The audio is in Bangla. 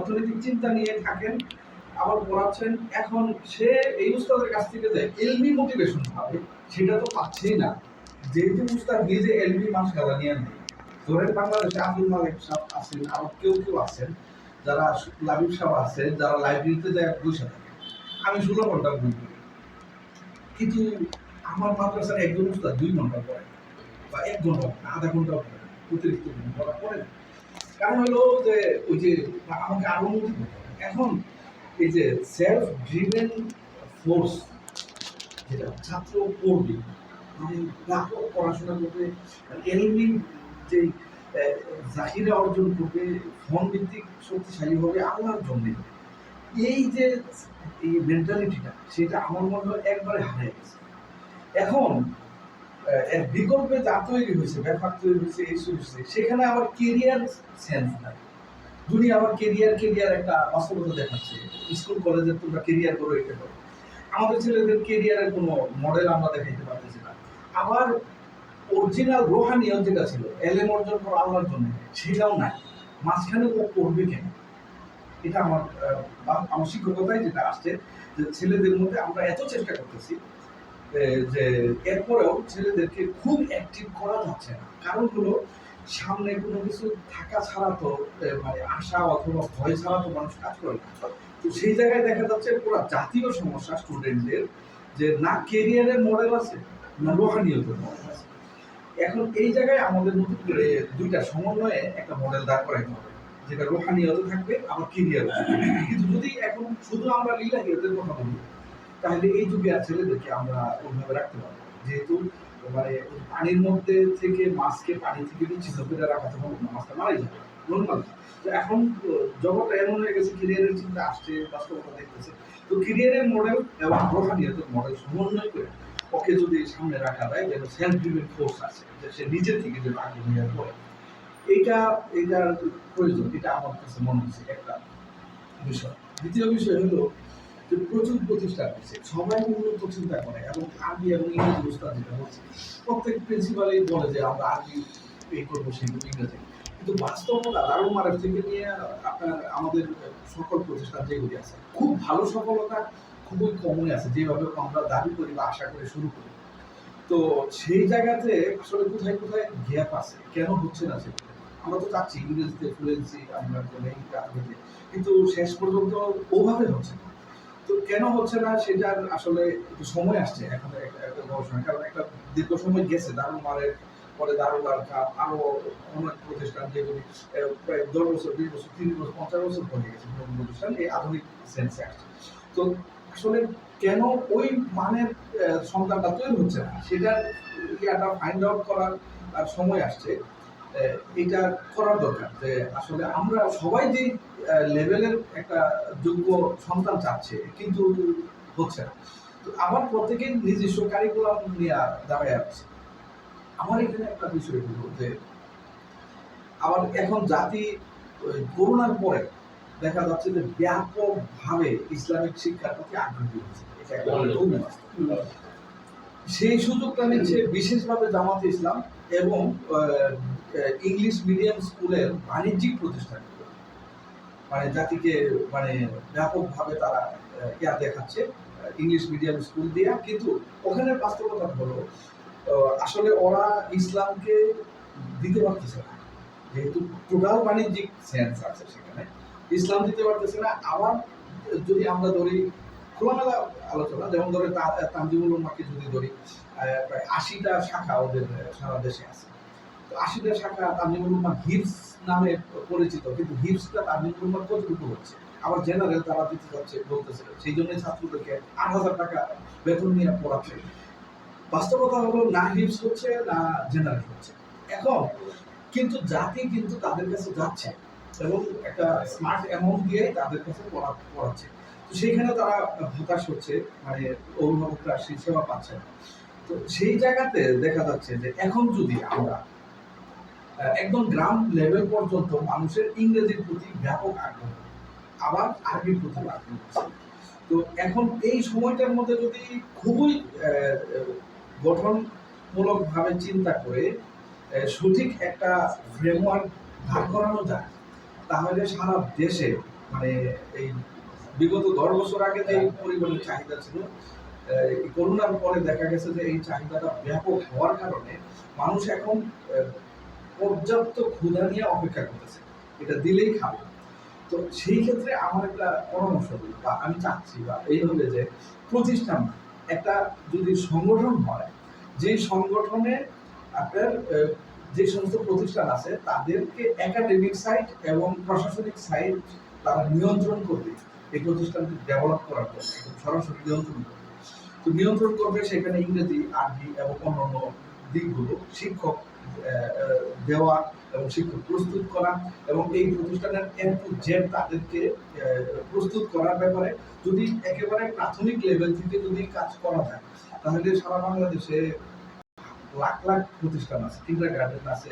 অর্থনৈতিক চিন্তা নিয়ে থাকেন, আবার পড়াচ্ছেন এখন সে এই উস্তাদের কাছ থেকে যে এলবি মোটিভেশন পাবে, সেটা তো পাচ্ছেই না। যেহেতু উস্তাদ নিজে এলবি মাস গালা নিয়ে নেই। ধরেন বাংলাদেশে আব্দুল মালিক সাহেব আছেন, আরও কেউ কেউ আছেন, যারা লাবিব সাহেব আছে যারা লাইব্রেরিতে যায় বসে থাকে। আমি ষোলো ঘণ্টা বই পড়ি কিন্তু আমার মাদ্রাসার একজন উস্তাদ দুই ঘণ্টা পড়ে, বা এক ঘণ্টা আধা ঘণ্টা পড়ে, অতিরিক্ত ঘণ্টা পড়ে না। কারণ হলো যে ওই যে আমাকে আরও। এখন এই যে সেলফ ড্রিভেন ফোর্স যেটা ছাত্র পড়বে মানে ব্যাপক পড়াশোনা করবে এলমি যে জাহিরা অর্জন করবে ফোন ভিত্তিক শক্তিশালী হবে, আল্লাহর জন্য এই যে এই মেন্টালিটিটা সেটা আমার মনে হয় একবারে হারিয়ে গেছে এখন এর বিকল্পে যা তৈরি হয়েছে ব্যাপার তৈরি হয়েছে, এই হয়েছে সেখানে আবার কেরিয়ার সেন্স নাই। দুনিয়া আবার কেরিয়ার কেরিয়ার একটা বাস্তবতা দেখাচ্ছে। স্কুল কলেজে তোমরা কেরিয়ার করো, এটা করো। আমাদের ছেলেদের কেরিয়ারের কোনো মডেল আমরা দেখাইতে পারতেছি না। আবার অরিজিনাল রোহানিয়ত যেটা ছিল এলএম অর্জন করা আল্লাহর জন্য, সেটাও নাই। মাঝখানে ও করবে কেন? এটা আমার আমার শিক্ষকতায় যেটা আসছে, যে ছেলেদের মধ্যে আমরা এত চেষ্টা করতেছি যে এরপরেও ছেলেদেরকে খুব অ্যাক্টিভ করা যাচ্ছে না। কারণ হলো, সামনে কোনো কিছু থাকা ছাড়া তো মানে আশা অথবা ভয় ছাড়া তো মানুষ কাজ করে না। তো সেই জায়গায় দেখা যাচ্ছে পুরো জাতীয় সমস্যা স্টুডেন্টদের যে না কেরিয়ারের মডেল আছে, না রোহানিয়তের মডেল আছে। এখন এই জায়গায় আমাদের নতুন করে দুইটা সমন্বয়ে একটা মডেল দাঁড় করাইতে হবে। যেটা রোহানিয়ত থাকবে, আবার কেরিয়ার কিন্তু যদি এখন শুধু আমরা লীলাহিয়তের কথা বলি তাহলে এই আর ছেলেদেরকে আমরা ওইভাবে রাখতে পারব যেহেতু মানে পানির মধ্যে থেকে মাছকে পানি থেকে নিশ্চিত করে রাখা তখন মাছটা মারাই যাবে নর্মাল তো এখন জগৎটা এমন হয়ে গেছে ক্যারিয়ারের চিন্তা আসছে, বাস্তবতা দেখতেছে। তো ক্যারিয়ারের মডেল এবং রোহানিয়তের মডেল সমন্বয় করে। ওকে যদি সামনে রাখা যায়, যেন সেলফ ড্রিভেন ফোর্স আছে সে নিজের থেকে যে আগ্রহী হয়ে পড়ে। এইটা, এইটার প্রয়োজন, এটা আমার কাছে মনে হচ্ছে একটা বিষয়। দ্বিতীয় বিষয় হলো যে প্রচুর প্রতিষ্ঠান আছে সবাই উন্নত চিন্তা করে, এবং আরবি এবং ইংরেজি উস্তাদ যেটা বলছে প্রত্যেক প্রিন্সিপালই বলে যে আমরা আরবি এই করব, সেগুলো ইংরেজি কিন্তু বাস্তবতা দারুণ থেকে নিয়ে আপনার আমাদের সকল প্রতিষ্ঠান যেগুলি আছে, খুব ভালো সফলতা খুবই কমই আছে, যেভাবে আমরা দাবি করি বা আশা করে শুরু করি। তো সেই জায়গাতে আসলে কোথায় কোথায় গ্যাপ আছে, কেন হচ্ছে না সেটা? আমরা তো চাচ্ছি ইংরেজিতে ফ্লুয়েন্সি আমরা কিন্তু শেষ পর্যন্ত ওভাবে হচ্ছে না। তো কেন হচ্ছে না সেটার আসলে একটু সময় আসছে এখন একটা গবেষণা কারণ একটা দীর্ঘ সময় গেছে, দারুণ মারের পরে দারুণ কাপ আরও অনেক প্রতিষ্ঠান যেগুলি প্রায় দশ বছর, বিশ বছর, তিরিশ বছর, পঞ্চাশ বছর হয়ে গেছে নতুন প্রতিষ্ঠান, এই আধুনিক সেন্সে আসছে। তো আসলে কেন ওই মানের সন্তানটা তৈরি হচ্ছে না? সেটার ইয়াটা ফাইন্ড আউট করার সময় আসছে। এটা করার দরকার যে আসলে আমরা সবাই যে লেভেলের একটা যোগ্য সন্তান চাচ্ছে কিন্তু হচ্ছে না। তো আবার প্রত্যেকের নিজস্ব কারিকুলাম নিয়ে দাঁড়ায় আছে। আমার এখানে একটা বিষয় হলো যে আবার এখন জাতি করোনার পরে দেখা যাচ্ছে যে ব্যাপকভাবে ইসলামিক শিক্ষার প্রতি আগ্রহী হয়েছে। সেই সুযোগটা নিচ্ছে বিশেষভাবে জামাতে ইসলাম এবং ইংলিশ মিডিয়াম স্কুলের বাণিজ্যিক প্রতিষ্ঠান। মানে জাতিকে মানে ব্যাপকভাবে তারা ইয়া দেখাচ্ছে ইংলিশ মিডিয়াম স্কুল দিয়া। কিন্তু ওখানে বাস্তবতা হলো আসলে ওরা ইসলামকে দিতে পারতেছে না। যেহেতু টোটাল বাণিজ্যিক সেন্স আছে সেখানে। ইসলাম দিতে পারতেছে না। আবার যদি আমরা ধরি খোলামেলা আলোচনা, যেমন ধরে তা- তানজিমুল উম্মাকে যদি ধরি প্রায় আশিটা শাখা ওদের, সারা দেশে আছে। আশিটা শাখা উম্মা হিপস নামে পরিচিত, কিন্তু হিপসটা উম্মার কতটুকু হচ্ছে? আবার জেনারেল তারা দিতে যাচ্ছে বলতেছে, সেই জন্যই ছাত্রদেরকে আট হাজার টাকা বেতন নিয়ে পড়াচ্ছে। বাস্তবতা হলো না হিপস হচ্ছে, না জেনারেল হচ্ছে। এখন, কিন্তু জাতি কিন্তু তাদের কাছে যাচ্ছে এবং একটা স্মার্ট অ্যামাউন্ট দিয়ে তাদের কাছে পড়া, পড়াচ্ছে। তো সেইখানে তারা হতাশ হচ্ছে মানে অভিভাবকরা সেই সেবা পাচ্ছে না। তো সেই জায়গাতে দেখা যাচ্ছে যে এখন যদি আমরা একদম গ্রাম লেভেল পর্যন্ত মানুষের ইংরেজির প্রতি ব্যাপক আগ্রহ আবার আরবির প্রতি আগ্রহ। তো এখন এই সময়টার মধ্যে যদি খুবই গঠনমূলকভাবে চিন্তা করে সঠিক একটা ফ্রেমওয়ার্ক ভাগ করানো যায় তাহলে সারা দেশে মানে এই বিগত দশ বছর আগে যে পরিমাণের চাহিদা ছিল করোনার পরে দেখা গেছে যে এই চাহিদাটা ব্যাপক হওয়ার কারণে মানুষ এখন পর্যাপ্ত ক্ষুধা নিয়ে অপেক্ষা করতেছে। এটা দিলেই খাবে। তো সেই ক্ষেত্রে আমার একটা পরামর্শ হলো বা আমি চাচ্ছি, বা এইভাবে যে প্রতিষ্ঠান একটা যদি সংগঠন হয় যে সংগঠনে আপনার যে সমস্ত প্রতিষ্ঠান আছে, তাদেরকে একাডেমিক সাইট এবং প্রশাসনিক সাইট তারা নিয়ন্ত্রণ করবে। এই প্রতিষ্ঠানকে ডেভেলপ করার জন্য সরাসরি নিয়ন্ত্রণ করবে। তো নিয়ন্ত্রণ করবে সেখানে ইংরেজি, আরবি এবং অন্যান্য দিকগুলো শিক্ষক দেওয়া এবং শিক্ষক প্রস্তুত করা এবং এই প্রতিষ্ঠানের এম টু জেড তাদেরকে প্রস্তুত করার ব্যাপারে যদি একেবারে প্রাথমিক লেভেল থেকে যদি কাজ করা যায়, তাহলে সারা বাংলাদেশে লাখ লাখ প্রতিষ্ঠান আছে কিন্ডার গার্ডেন আছে